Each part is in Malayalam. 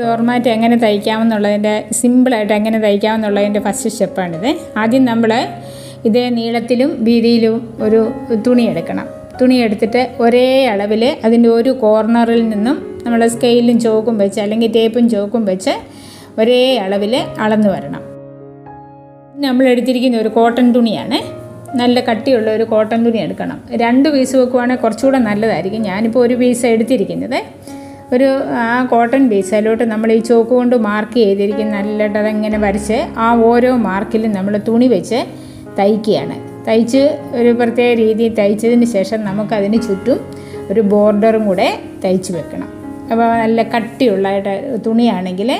ഡോർമാറ്റ് എങ്ങനെ തയ്ക്കാമെന്നുള്ളതിന്റെ സിമ്പിളായിട്ട് എങ്ങനെ തയ്ക്കാമെന്നുള്ളതിന്റെ ഫസ്റ്റ് സ്റ്റെപ്പാണിത്. ആദ്യം നമ്മൾ ഇതേ നീളത്തിലും വീതിയിലും ഒരു തുണി എടുക്കണം. തുണി എടുത്തിട്ട് ഒരേ അളവിൽ അതിന്റെ ഒരു കോർണറിൽ നിന്നും നമ്മൾ സ്കെയിലും ചോക്കും വെച്ച് അല്ലെങ്കിൽ ടേപ്പും ചോക്കും വെച്ച് ഒരേ അളവിൽ അളന്ന് വരണം. നമ്മൾ എടുത്തിരിക്കുന്ന ഒരു കോട്ടൺ തുണിയാണ്. നല്ല കട്ടിയുള്ള ഒരു കോട്ടൺ തുണി എടുക്കണം. രണ്ട് പീസ് വെക്കുവാണെങ്കിൽ കുറച്ചുകൂടെ നല്ലതായിരിക്കും. ഞാനിപ്പോൾ ഒരു പീസ് എടുത്തിരിക്കുന്നത്. ഒരു ആ കോട്ടൺ ബേസിലോട്ട് നമ്മൾ ഈ ചോക്ക് കൊണ്ട് മാർക്ക് ചെയ്തിരിക്കുന്ന നല്ലതായിട്ട് അതങ്ങനെ വരച്ച് ആ ഓരോ മാർക്കിലും നമ്മൾ തുണി വെച്ച് തയ്ക്കുകയാണ്. തയ്ച്ച് ഒരു പ്രത്യേക രീതിയിൽ തയ്ച്ചതിന് ശേഷം നമുക്കതിന് ചുറ്റും ഒരു ബോർഡറും കൂടെ തയ്ച്ച് വെക്കണം. അപ്പോൾ നല്ല കട്ടിയുള്ളതായിട്ട് തുണിയാണെങ്കിൽ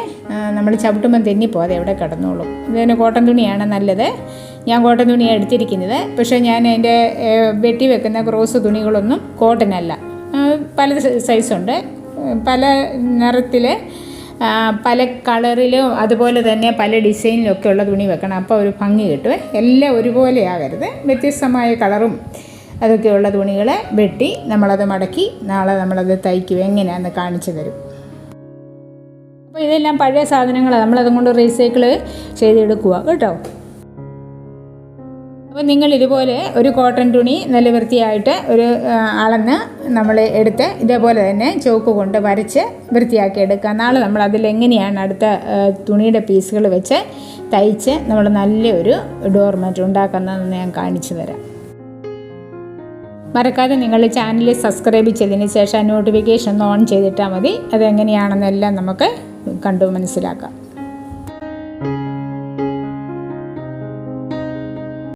നമ്മൾ ചവിട്ടുമ്പോൾ തെന്നിപ്പോകാതെ എവിടെ കിടന്നോളും. ഇതിന് കോട്ടൺ തുണിയാണ് നല്ലത്. ഞാൻ കോട്ടൺ തുണിയാണ് എടുത്തിരിക്കുന്നത്. പക്ഷേ ഞാൻ അതിന്റെ വെട്ടി വെക്കുന്ന ക്രോസ് തുണികളൊന്നും കോട്ടൺ അല്ല. പല സൈസുണ്ട് പല നിറത്തിൽ പല കളറിലും അതുപോലെ തന്നെ പല ഡിസൈനിലും ഒക്കെ ഉള്ള തുണി വെക്കണം. അപ്പോൾ ഒരു ഭംഗി കിട്ടുമേ എല്ലാം ഒരുപോലെ ആകരുത്. വ്യത്യസ്തമായ കളറും അതൊക്കെയുള്ള തുണികളെ വെട്ടി നമ്മളത് മടക്കി നാളെ നമ്മളത് തയ്ക്കും. എങ്ങനെയാണെന്ന് കാണിച്ചു തരും. അപ്പോൾ ഇതെല്ലാം പഴയ സാധനങ്ങളാണ് നമ്മളതും കൊണ്ട് റീസൈക്കിൾ ചെയ്തെടുക്കുക കേട്ടോ? അപ്പോൾ നിങ്ങൾ ഇതുപോലെ ഒരു കോട്ടൺ തുണി നല്ല വൃത്തിയായിട്ട് ഒരു അളന്ന് നമ്മൾ എടുത്ത് ഇതേപോലെ തന്നെ ചോക്ക് കൊണ്ട് വരച്ച് വൃത്തിയാക്കി എടുക്കുക. നാളെ നമ്മൾ അതിൽ എങ്ങനെയാണ് അടുത്ത തുണിയുടെ പീസുകൾ വെച്ച് തയ്ച്ച് നമ്മൾ നല്ലൊരു ഡോർമാറ്റ് ഉണ്ടാക്കുന്നതെന്ന് ഞാൻ കാണിച്ചു തരാം. മറക്കാതെ നിങ്ങൾ ചാനൽ സബ്സ്ക്രൈബ് ചെയ്തതിന് ശേഷം നോട്ടിഫിക്കേഷൻ ഒന്ന് ഓൺ ചെയ്തിട്ടാൽ മതി. അതെങ്ങനെയാണെന്നെല്ലാം നമുക്ക് കണ്ടു മനസ്സിലാക്കാം.